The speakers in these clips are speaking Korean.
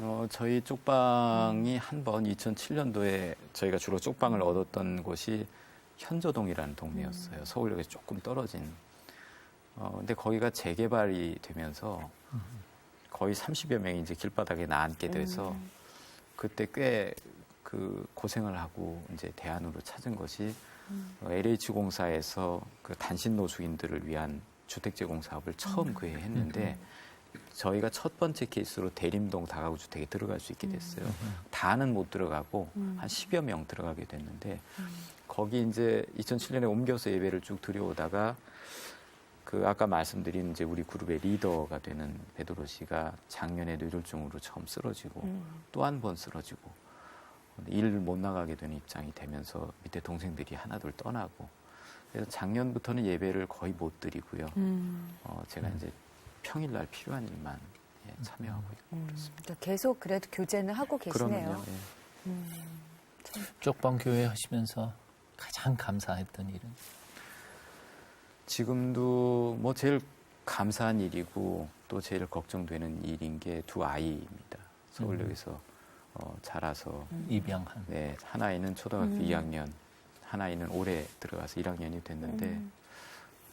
어, 저희 쪽방이 한 번 2007년도에 저희가 주로 쪽방을 얻었던 곳이 현저동이라는 동네였어요. 서울역에서 조금 떨어진. 어, 근데 거기가 재개발이 되면서 거의 30여 명이 이제 길바닥에 나앉게 돼서 그때 꽤 그 고생을 하고 이제 대안으로 찾은 것이 어, LH 공사에서 그 단신 노숙인들을 위한 주택 제공 사업을 처음 그해 했는데 저희가 첫 번째 케이스로 대림동 다가구 주택에 들어갈 수 있게 됐어요. 다는 못 들어가고 한 10여 명 들어가게 됐는데 거기 이제 2007년에 옮겨서 예배를 쭉 드려오다가 그 아까 말씀드린 이제 우리 그룹의 리더가 되는 베드로 씨가 작년에 뇌졸중으로 처음 쓰러지고 또한 번 쓰러지고 일을 못 나가게 되는 입장이 되면서 밑에 동생들이 하나둘 떠나고 그래서 작년부터는 예배를 거의 못 드리고요. 음. 어, 제가 이제 평일날 필요한 일만 예, 참여하고 있고 음. 그렇습니다. 또 계속 그래도 교제는 하고 계시네요. 그러면요. 예. 음. 쪽방 교회 하시면서 가장 감사했던 일은 지금도 뭐 제일 감사한 일이고 또 제일 걱정되는 일인 게 두 아이입니다. 서울역에서 어, 자라서 입양한 네, 한 아이는 초등학교 음. 2학년, 한 아이는 올해 들어가서 1학년이 됐는데 음.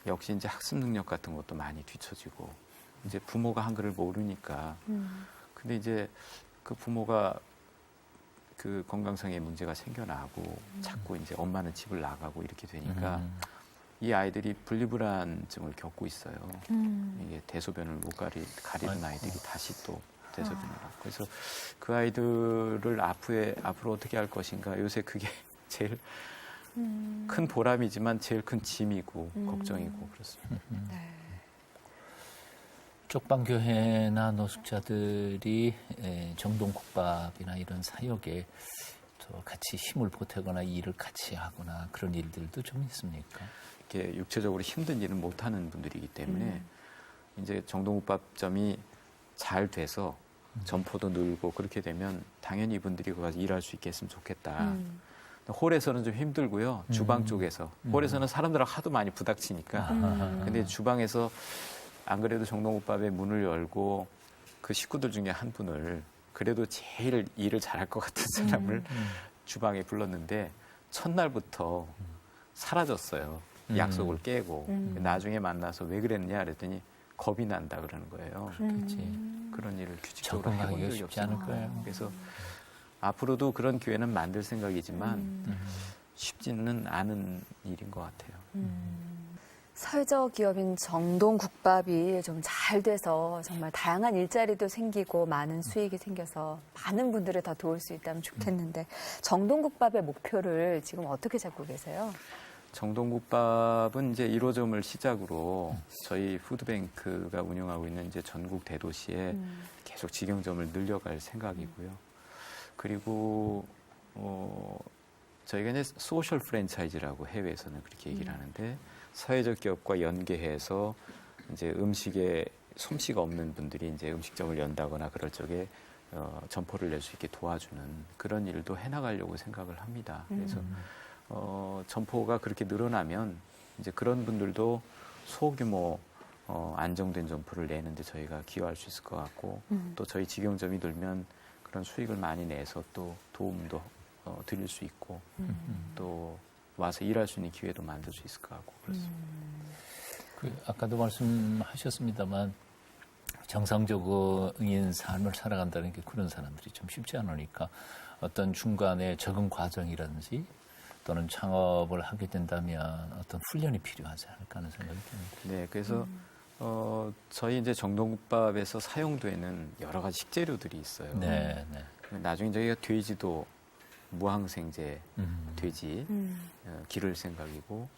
역시 이제 학습 능력 같은 것도 많이 뒤처지고 이제 부모가 한글을 모르니까 음. 근데 이제 그 부모가 그 건강상의 문제가 생겨나고 자꾸 이제 엄마는 집을 나가고 이렇게 되니까 음. 이 아이들이 분리불안증을 겪고 있어요. 음. 이게 대소변을 못 가리, 가리는 아이고. 아이들이 다시 또 대소변을 하고 그래서 그 아이들을 앞으에 앞으로 어떻게 할 것인가 요새 그게 제일 음. 큰 보람이지만 제일 큰 짐이고 음. 걱정이고 그렇습니다. 네. 쪽방 교회나 노숙자들이 에, 정동국밥이나 이런 사역에 또 같이 힘을 보태거나 일을 같이 하거나 그런 일들도 좀 있습니까? 이렇게 육체적으로 힘든 일은 못 하는 분들이기 때문에 음. 이제 정동국밥점이 잘 돼서 음. 점포도 늘고 그렇게 되면 당연히 이분들이 거기 가서 일할 수 있게 했으면 좋겠다. 음. 홀에서는 좀 힘들고요. 주방 음. 쪽에서. 음. 홀에서는 사람들하고 하도 많이 부닥치니까. 음. 근데 주방에서 안 그래도 정동국밥의 문을 열고 그 식구들 중에 한 분을 그래도 제일 일을 잘할 것 같은 사람을 음. 주방에 불렀는데 첫날부터 사라졌어요. 음. 약속을 깨고 음. 나중에 만나서 왜 그랬냐 그랬더니 겁이 난다 그러는 거예요. 그렇지. 음. 그런 일을 규칙적으로 해본 적이 쉽지 없어요. 않을 거예요. 그래서 앞으로도 그런 기회는 만들 생각이지만 음. 음. 쉽지는 않은 일인 것 같아요. 음. 사회적 기업인 정동 국밥이 좀 잘 돼서 정말 다양한 일자리도 생기고 많은 수익이 생겨서 많은 분들을 더 도울 수 있다면 좋겠는데 정동 국밥의 목표를 지금 어떻게 잡고 계세요? 정동 국밥은 이제 1호점을 시작으로 저희 푸드뱅크가 운영하고 있는 이제 전국 대도시에 음. 계속 직영점을 늘려갈 생각이고요. 그리고 어, 저희가 이제 소셜 프랜차이즈라고 해외에서는 그렇게 얘기를 하는데 사회적 기업과 연계해서 이제 음식에 솜씨가 없는 분들이 이제 음식점을 연다거나 그럴 적에 어, 점포를 낼 수 있게 도와주는 그런 일도 해나가려고 생각을 합니다. 그래서 어, 점포가 그렇게 늘어나면 이제 그런 분들도 소규모 어, 안정된 점포를 내는데 저희가 기여할 수 있을 것 같고 음. 또 저희 직영점이 늘면 그런 수익을 많이 내서 또 도움도 어, 드릴 수 있고 음. 또 와서 일할 수 있는 기회도 만들 수 있을 것 같고 그렇습니다. 그 아까도 말씀하셨습니다만 정상적인 삶을 살아간다는 게 그런 사람들이 좀 쉽지 않으니까 어떤 중간에 적응 과정이라든지 또는 창업을 하게 된다면 어떤 훈련이 필요하지 않을까 하는 생각이 듭니다. 네, 그래서 어, 저희 이제 정동국밥에서 사용되는 여러 가지 식재료들이 있어요. 네, 네. 나중에 저희가 돼지도 무항생제 음. 돼지 음. 어, 기를 생각이고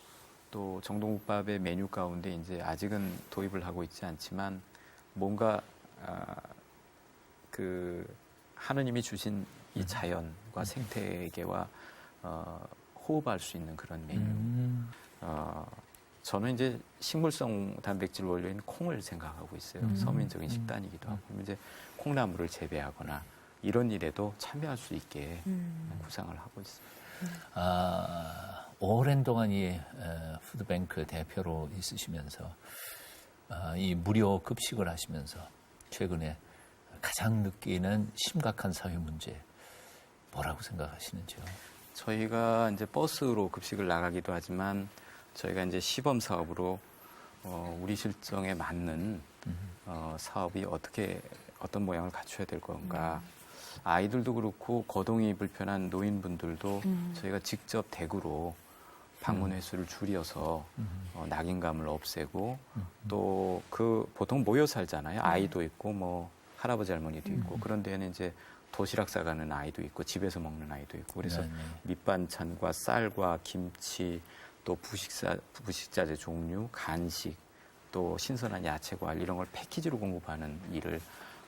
또 정동국밥의 메뉴 가운데 이제 아직은 도입을 하고 있지 않지만 뭔가 아, 그 하느님이 주신 이 자연과 생태계와 어, 호흡할 수 있는 그런 메뉴. 음. 어, 저는 이제 식물성 단백질 원료인 콩을 생각하고 있어요. 음. 서민적인 식단이기도 하고. 이제 콩나물을 재배하거나 이런 일에도 참여할 수 있게 음. 구상을 하고 있습니다. 아, 오랜 동안 이 에, 푸드뱅크 대표로 있으시면서 아, 이 무료 급식을 하시면서 최근에 가장 느끼는 심각한 사회 문제 뭐라고 생각하시는지요? 저희가 이제 버스로 급식을 나가기도 하지만 저희가 이제 시범 사업으로 어, 우리 실정에 맞는 어, 사업이 어떻게 어떤 모양을 갖춰야 될 건가. 아이들도 그렇고 거동이 불편한 노인분들도 저희가 직접 대구로 방문 횟수를 줄여서 어, 낙인감을 없애고 또 그 보통 모여 살잖아요. 아이도 있고 뭐 할아버지 할머니도 있고. 그런 데는 이제 도시락 싸가는 아이도 있고 집에서 먹는 아이도 있고. 그래서 네네. 밑반찬과 쌀과 김치 또 부식사 부식자재 종류 간식 또 신선한 야채 과일 이런 걸 패키지로 공급하는 일을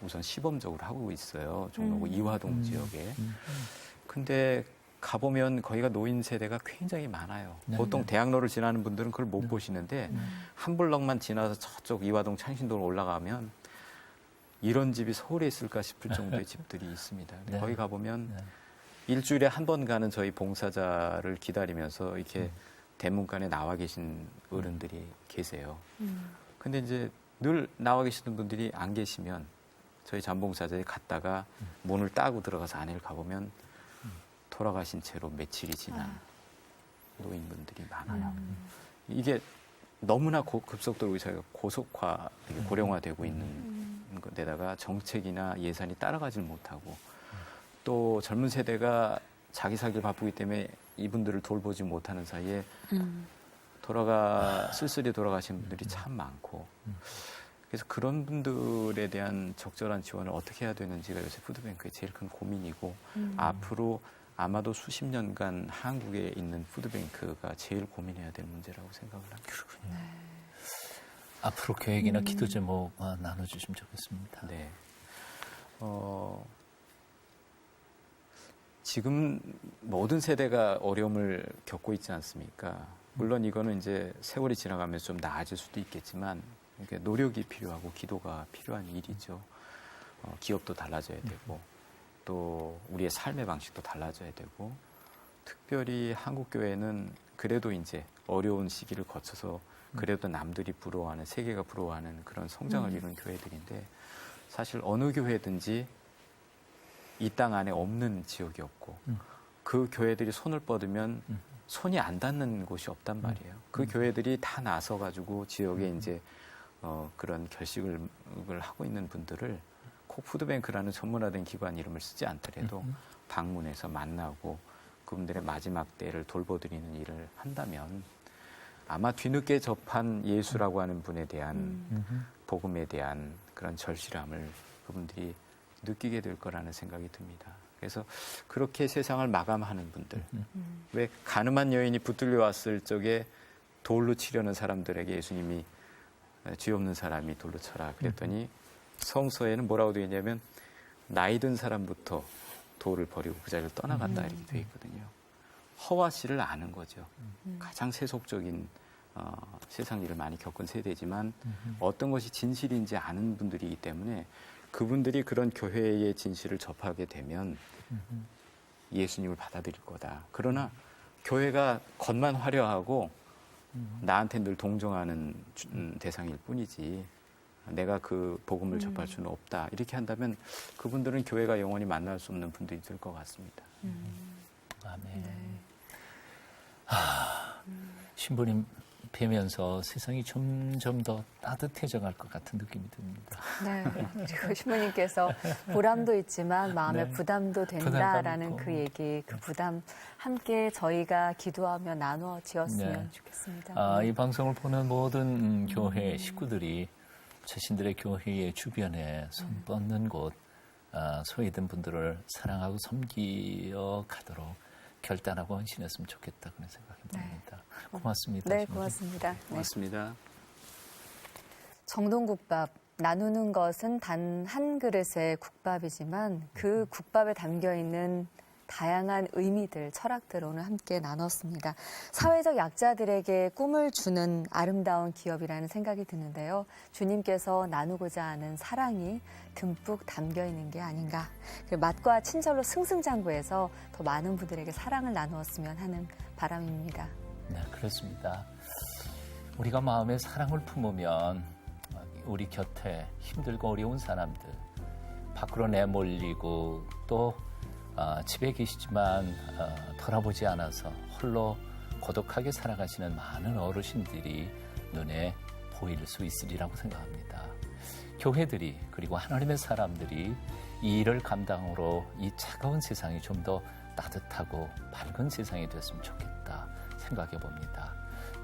우선 시범적으로 하고 있어요 종로구 이화동 지역에 근데 가보면 거기가 노인 세대가 굉장히 많아요. 네, 보통 네. 대학로를 지나는 분들은 그걸 못 보시는데 한 블럭만 지나서 저쪽 이화동 창신도로 올라가면 이런 집이 서울에 있을까 싶을 정도의 집들이 있습니다. 네. 거기 가보면 네. 일주일에 한 번 가는 저희 봉사자를 기다리면서 이렇게 대문간에 나와 계신 어른들이 계세요. 음. 근데 이제 늘 나와 계시는 분들이 안 계시면 저희 잠봉사자에 갔다가 문을 따고 들어가서 안에를 가보면 돌아가신 채로 며칠이 지난 노인분들이 많아요. 이게 너무나 고- 급속도로 저희가 고속화, 이게 고령화되고 있는 데다가 정책이나 예산이 따라가질 못하고 또 젊은 세대가 자기 살기 바쁘기 때문에 이분들을 돌보지 못하는 사이에 음. 돌아가 쓸쓸히 돌아가신 분들이 참 많고 그래서 그런 분들에 대한 적절한 지원을 어떻게 해야 되는지가 요새 푸드뱅크의 제일 큰 고민이고 음. 앞으로 아마도 수십 년간 한국에 있는 푸드뱅크가 제일 고민해야 될 문제라고 생각을 합니다. 그렇군요. 앞으로 계획이나 기도 제목 아, 나눠주시면 좋겠습니다. 네. 어, 지금 모든 세대가 어려움을 겪고 있지 않습니까? 물론 이거는 이제 세월이 지나가면서 좀 나아질 수도 있겠지만 이게 노력이 필요하고 기도가 필요한 일이죠. 어, 기업도 달라져야 되고 또 우리의 삶의 방식도 달라져야 되고 특별히 한국 교회는 그래도 이제 어려운 시기를 거쳐서 그래도 남들이 부러워하는 세계가 부러워하는 그런 성장을 이룬 교회들인데 사실 어느 교회든지 이 땅 안에 없는 지역이 없고 음. 그 교회들이 손을 뻗으면 음. 손이 안 닿는 곳이 없단 말이에요. 그 교회들이 다 나서 가지고 지역에 이제 어, 그런 결식을 을 하고 있는 분들을 꼭 푸드뱅크라는 전문화된 기관 이름을 쓰지 않더라도 방문해서 만나고 그분들의 마지막 때를 돌보드리는 일을 한다면 아마 뒤늦게 접한 예수라고 하는 분에 대한 음흠. 복음에 대한 그런 절실함을 그분들이 느끼게 될 거라는 생각이 듭니다. 그래서 그렇게 세상을 마감하는 분들, 음. 왜 가늠한 여인이 붙들려 왔을 적에 돌로 치려는 사람들에게 예수님이 죄 없는 사람이 돌로 쳐라 그랬더니 성서에는 뭐라고 되어 있냐면 나이 든 사람부터 돌을 버리고 그 자리를 떠나갔다 이렇게 되어 있거든요. 허와 씨를 아는 거죠. 가장 세속적인 어, 세상 일을 많이 겪은 세대지만 어떤 것이 진실인지 아는 분들이기 때문에 그분들이 그런 교회의 진실을 접하게 되면 예수님을 받아들일 거다. 그러나 교회가 겉만 화려하고 나한테 늘 동정하는 주- 음, 대상일 뿐이지 내가 그 복음을 접할 수는 없다. 이렇게 한다면 그분들은 교회가 영원히 만날 수 없는 분들이 될 것 같습니다. 아멘. 네. 신부님 뵈면서 세상이 점점 더 따뜻해져 갈 것 같은 느낌이 듭니다. 네. 그리고 신부님께서 보람도 있지만 마음에 네. 부담도 된다라는. 그 얘기, 그 부담 함께 저희가 기도하며 나누어 지었으면 네. 좋겠습니다. 아, 이 방송을 보는 모든 음, 교회 식구들이 자신들의 교회의 주변에 손 뻗는 곳, 아, 소외된 분들을 사랑하고 섬기어 가도록 결단하고 헌신했으면 좋겠다 그런 생각이 듭니다. 고맙습니다. 네. 고맙습니다. 네. 고맙습니다. 정동국밥 나누는 것은 단 한 그릇의 국밥이지만 그 국밥에 담겨 있는 다양한 의미들, 철학들 오늘 함께 나눴습니다. 사회적 약자들에게 꿈을 주는 아름다운 기업이라는 생각이 드는데요. 주님께서 나누고자 하는 사랑이 듬뿍 담겨 있는 게 아닌가. 맛과 친절로 승승장구해서 더 많은 분들에게 사랑을 나누었으면 하는 바람입니다. 네, 그렇습니다. 우리가 마음에 사랑을 품으면 우리 곁에 힘들고 어려운 사람들 밖으로 내몰리고 또 어, 집에 계시지만 어, 돌아보지 않아서 홀로 고독하게 살아가시는 많은 어르신들이 눈에 보일 수 있으리라고 생각합니다. 교회들이 그리고 하나님의 사람들이 이 일을 감당으로 이 차가운 세상이 좀 더 따뜻하고 밝은 세상이 됐으면 좋겠다 생각해 봅니다.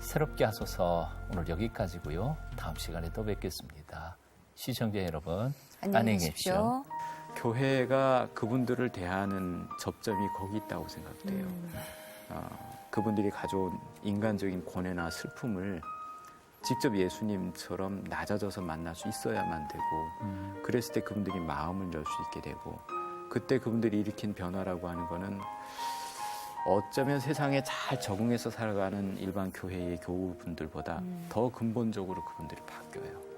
새롭게 하소서 오늘 여기까지고요. 다음 시간에 또 뵙겠습니다. 시청자 여러분 안녕히 계십시오. 교회가 그분들을 대하는 접점이 거기 있다고 생각돼요. 음. 어, 그분들이 가져온 인간적인 고뇌나 슬픔을 직접 예수님처럼 낮아져서 만날 수 있어야만 되고 그랬을 때 그분들이 마음을 열 수 있게 되고 그때 그분들이 일으킨 변화라고 하는 거는 어쩌면 세상에 잘 적응해서 살아가는 일반 교회의 교우분들보다 더 근본적으로 그분들이 바뀌어요.